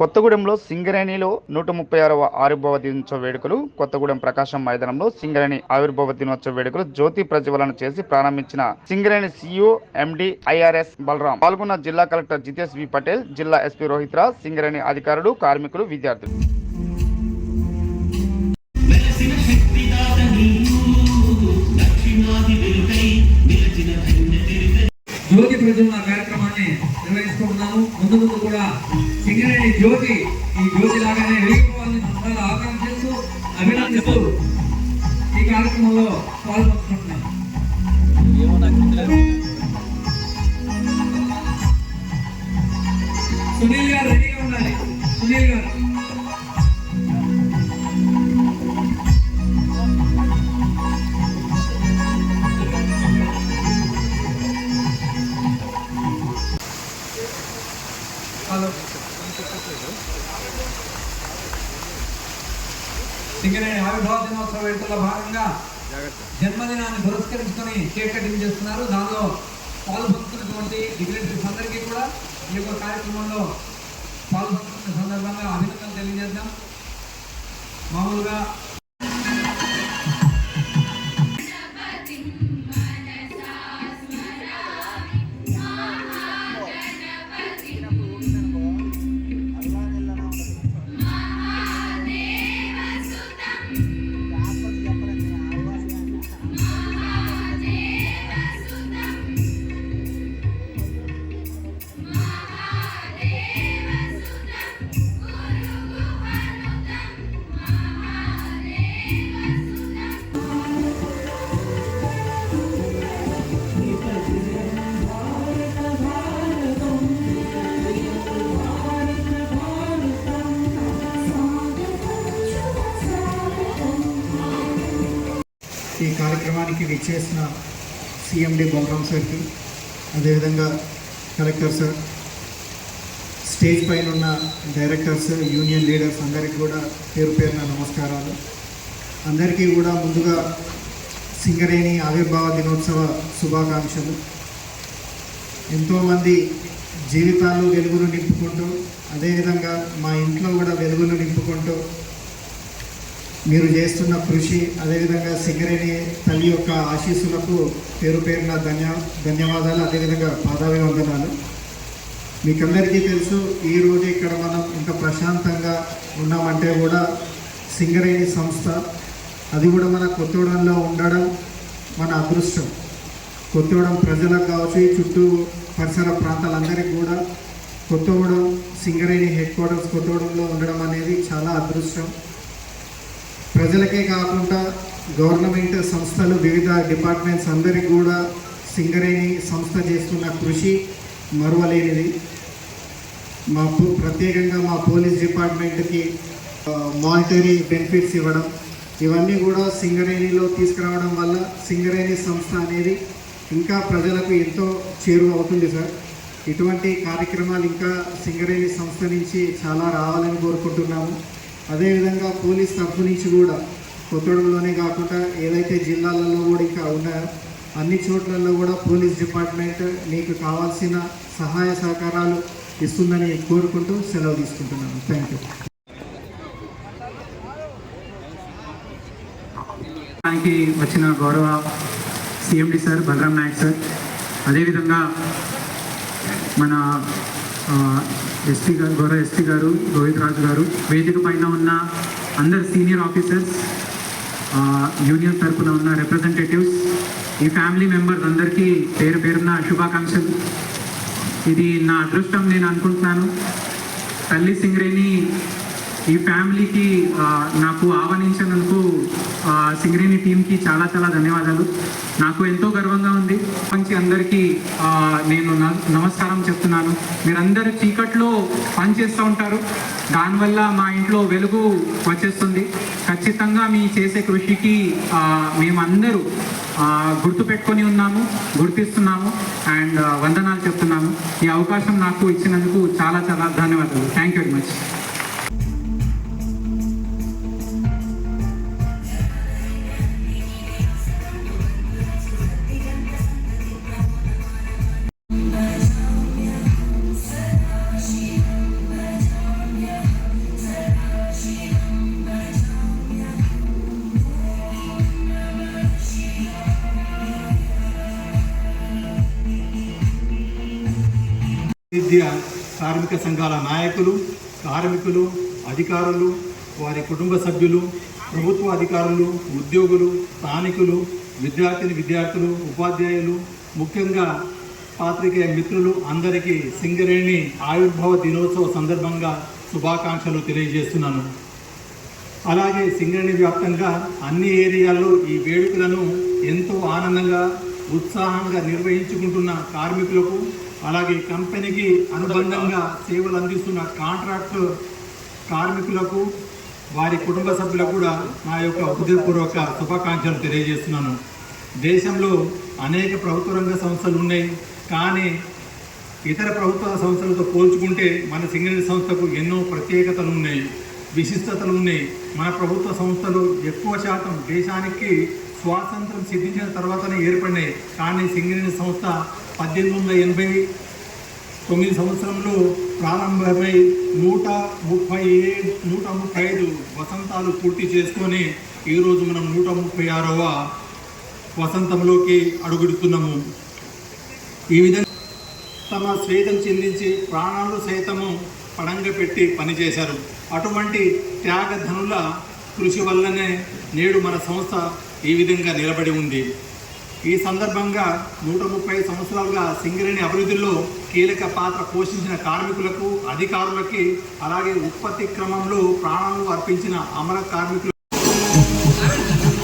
కొత్తగూడెంలో సింగరేణిలో నూట ముప్పై ఆరవ ఆవిర్భావ దినోత్సవ వేడుకలు కొత్తగూడెం ప్రకాశం మైదానంలో సింగరేణి ఆవిర్భావ దినోత్సవ వేడుకలు జ్యోతి ప్రజ్వలన చేసి ప్రారంభించిన Singareni CEO MD IRS Balaram. పాల్గొన్న జిల్లా కలెక్టర్ జితేష్ వి పటేల్ జిల్లా ఎస్పీ రోహిత్ రాజ్ సింగరేణి అధికారులు కార్మికులు విద్యార్థులు. జ్యోతి ప్రజ్వలన కార్యక్రమాన్ని చేస్తూ నిర్వహిస్తున్నాము ముందు ముందు కూడా సింగరేణి జ్యోతి ఈ జ్యోతి లాగానే వెలిగిపోవాలని సందర్భంగా ఆకాంక్షిస్తూ అభినందిస్తూ ఈ కార్యక్రమంలో పాల్గొంటున్నాం సునీల్ గారు రెడీగా ఉండాలి. సునీల్ గారు. సింగరేణి ఆవిర్భావ దినోత్సవ వేడుకల్లో భాగంగా జన్మదినాన్ని పురస్కరించుకొని కేక్ కటింగ్ చేస్తున్నారు. దానిలో పాల్పంచుకున్నటువంటి డిగ్రేటరీస్ అందరికీ కూడా ఈ యొక్క కార్యక్రమంలో పాల్పంచుకున్న సందర్భంగా అభినందనలు తెలియజేద్దాం. మామూలుగా ఈ కార్యక్రమానికి విచ్చేసిన సిఎండి బలరాం సార్కి అదేవిధంగా కలెక్టర్ సార్ స్టేజ్ పైన ఉన్న డైరెక్టర్స్ యూనియన్ లీడర్స్ అందరికీ కూడా పేరు పేరున నమస్కారాలు. అందరికీ కూడా ముందుగా సింగరేణి ఆవిర్భావ దినోత్సవ శుభాకాంక్షలు. ఎంతోమంది జీవితాలు వెలుగులు నింపుకుంటూ అదేవిధంగా మా ఇంట్లో కూడా వెలుగులు నింపుకుంటూ మీరు చేస్తున్న కృషి అదేవిధంగా సింగరేణి తల్లి యొక్క ఆశీస్సులకు పేరు పేరున ధన్య ధన్యవాదాలు అదేవిధంగా పాదాభివందనాలు. మీకందరికీ తెలుసు ఈరోజు ఇక్కడ మనం ఇంత ప్రశాంతంగా ఉన్నామంటే కూడా సింగరేణి సంస్థ అది కూడా మన కొత్తగూడెంలో ఉండడం మన అదృష్టం. కొత్తగూడెం ప్రజలకు కావచ్చు ఈ చుట్టూ పరిసర ప్రాంతాలందరికీ కూడా కొత్తగూడెం సింగరేణి హెడ్ క్వార్టర్స్ కొత్తగూడెంలో ఉండడం అనేది చాలా అదృష్టం. ప్రజలకే కాకుండా గవర్నమెంట్ సంస్థలు వివిధ డిపార్ట్మెంట్స్ అందరికీ కూడా సింగరేణి సంస్థ చేస్తున్న కృషి మరువలేనిది. మా ప్రత్యేకంగా మా పోలీస్ డిపార్ట్మెంట్కి మానిటరీ బెనిఫిట్స్ ఇవ్వడం ఇవన్నీ కూడా సింగరేణిలో తీసుకురావడం వల్ల సింగరేణి సంస్థ అనేది ఇంకా ప్రజలకు ఎంతో చేరువ అవుతుంది సార్. ఇటువంటి కార్యక్రమాలు ఇంకా సింగరేణి సంస్థ నుంచి చాలా రావాలని కోరుకుంటున్నాము. అదేవిధంగా పోలీస్ తరఫు నుంచి కూడా కొత్తగూడెంలోనే కాకుండా ఏదైతే జిల్లాలలో కూడా ఇంకా ఉన్నాయో అన్ని చోట్లలో కూడా పోలీస్ డిపార్ట్మెంట్ మీకు కావాల్సిన సహాయ సహకారాలు ఇస్తుందని కోరుకుంటూ సెలవు తీసుకుంటున్నాను. Thank you. దానికి వచ్చిన గౌరవ CMD sir Balaram Nayak sir. అదేవిధంగా మన ఎస్పీ గారు గౌరవ ఎస్పీ గారు రోహిత్ రాజు గారు వేదిక పైన ఉన్న అందరు సీనియర్ ఆఫీసర్స్ యూనియన్ తరపున ఉన్న రిప్రజెంటేటివ్స్ ఈ ఫ్యామిలీ మెంబర్స్ అందరికీ పేరు పేరున శుభాకాంక్షలు. ఇది నా అదృష్టం నేను అనుకుంటున్నాను. తల్లి సింగరేణి ఈ ఫ్యామిలీకి నాకు ఆహ్వానించినందుకు సింగరేణి టీంకి చాలా చాలా ధన్యవాదాలు. నాకు ఎంతో గర్వంగా ఉంది. మంచి అందరికీ నేను న- నమస్కారం చెప్తున్నాను. మీరందరూ చీకట్లో పని చేస్తూ ఉంటారు. దానివల్ల మా ఇంట్లో వెలుగు వచ్చేస్తుంది. ఖచ్చితంగా మీ చేసే కృషికి మేమందరూ గుర్తుపెట్టుకొని ఉన్నాము గుర్తిస్తున్నాము అండ్ వందనాలు చెప్తున్నాము ఈ అవకాశం నాకు ఇచ్చినందుకు చాలా చాలా ధన్యవాదాలు. థ్యాంక్ యూ వెరీ మచ్ విద్య కార్మిక సంఘాల నాయకులు కార్మికులు అధికారులు వారి కుటుంబ సభ్యులు ప్రభుత్వ అధికారులు ఉద్యోగులు స్థానికులు విద్యార్థిని విద్యార్థులు ఉపాధ్యాయులు ముఖ్యంగా పాత్రికేయ మిత్రులు అందరికీ సింగరేణి ఆవిర్భావ దినోత్సవ సందర్భంగా శుభాకాంక్షలు తెలియజేస్తున్నాను. అలాగే సింగరేణి వ్యాప్తంగా అన్ని ఏరియాల్లో ఈ వేడుకలను ఎంతో ఆనందంగా ఉత్సాహంగా నిర్వహించుకుంటున్న కార్మికులకు అలాగే కంపెనీకి అనుబంధంగా సేవలు అందిస్తున్న కాంట్రాక్ట్ కార్మికులకు వారి కుటుంబ సభ్యులకు కూడా నా యొక్క హృదయపూర్వక శుభాకాంక్షలు తెలియజేస్తున్నాను. దేశంలో అనేక ప్రభుత్వ రంగ సంస్థలు ఉన్నాయి కానీ ఇతర ప్రభుత్వ సంస్థలతో పోల్చుకుంటే మన సింగరేణి సంస్థకు ఎన్నో ప్రత్యేకతలు ఉన్నాయి విశిష్టతలు ఉన్నాయి. మన ప్రభుత్వ సంస్థలు ఎక్కువ శాతం దేశానికి స్వాతంత్రం సిద్ధించిన తర్వాతనే ఏర్పడినాయి కానీ సింగరేణి సంస్థ పద్దెనిమిది వందల ఎనభై తొమ్మిది సంవత్సరంలో ప్రారంభమై నూట ముప్పై ఏడు నూట ముప్పై ఐదు వసంతాలు పూర్తి చేసుకొని ఈరోజు మనం నూట ముప్పై ఆరవ వసంతంలోకి అడుగుడుతున్నాము. ఈ విధంగా తమ స్వేదం చెందించి ప్రాణాలు సైతము పడంగా పెట్టి పనిచేశారు. అటువంటి త్యాగధనుల కృషి వల్లనే నేడు మన సంస్థ ఈ విధంగా నిలబడి ఉంది. ఈ సందర్భంగా నూట ముప్పై సంవత్సరాలుగా సింగరేణి అభివృద్ధిలో కీలక పాత్ర పోషించిన కార్మికులకు అధికారులకి అలాగే ఉత్పత్తి క్రమంలో ప్రాణాలు అర్పించిన అమర కార్మికులు